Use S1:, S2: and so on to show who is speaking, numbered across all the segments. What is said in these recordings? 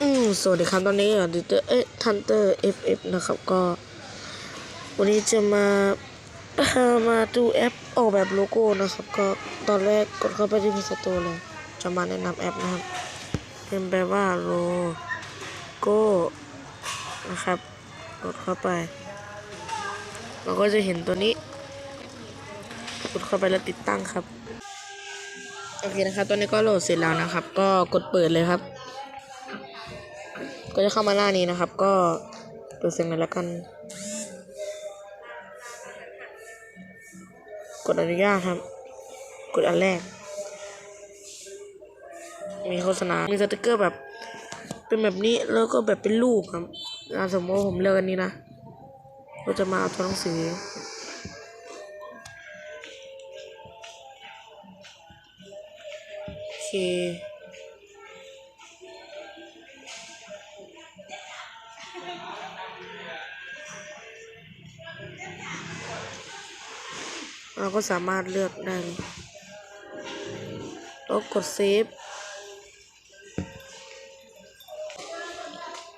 S1: สวัสดีครับตอนนี้อะดิเตอร์เอ้ยทันเตอร์เอฟเอฟนะครับก็ วันนี้จะมามาดูแอปออกแบบโลโก้นะครับ ก็ตอนแรกกดเข้าไปที่พิสโตเลย จะมาแนะนำแอปนะครับ เป็นแปลว่าโลโก้นะครับ กดเข้าไป เราก็จะเห็นตัวนี้ กดเข้าไปแล้วติดตั้งครับ โอเคนะครับตัวนี้ก็โหลดเสร็จแล้วนะครับ ก็กดเปิดเลยครับ ก็จะเข้ามาหน้านี้นะครับ ก็เปิดเสียงหน่อยแล้วกัน กดอนุญาตครับ กดอันแรก มีโฆษณา มีสติกเกอร์แบบ เป็นแบบนี้แล้วก็แบบเป็นรูปครับอ่าสมมติผมเลือกอันนี้นะก็จะมาเอาตัวหนังสือโอเค เราก็สามารถเลือกได้เลยแล้วกดเซฟ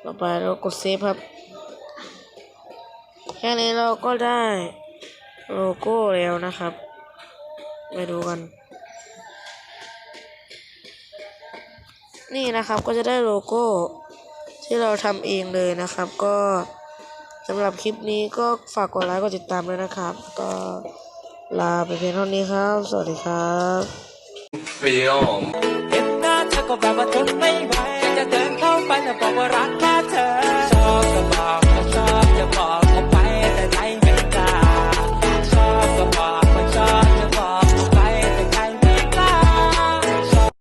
S1: ต่อไปเรากดเซฟครับ แค่นี้เราก็ได้โลโก้แล้วนะครับ ไปดูกัน นี่นะครับก็จะได้โลโก้ ที่เราทำเองเลยนะครับ ก็สำหรับคลิปนี้ก็ฝากกดไลค์กดติดตามด้วยนะครับ ก็ลาไปเพียงเท่านี้ครับ สวัสดีครับ
S2: วิดีโอผม
S3: เห็นหน้าเธอก็แบบว่าทนไม่ไหวอยากจะเดินเข้าไปแต่บอกว่ารักแค่เธอชอบก็บอกว่าชอบจะบอก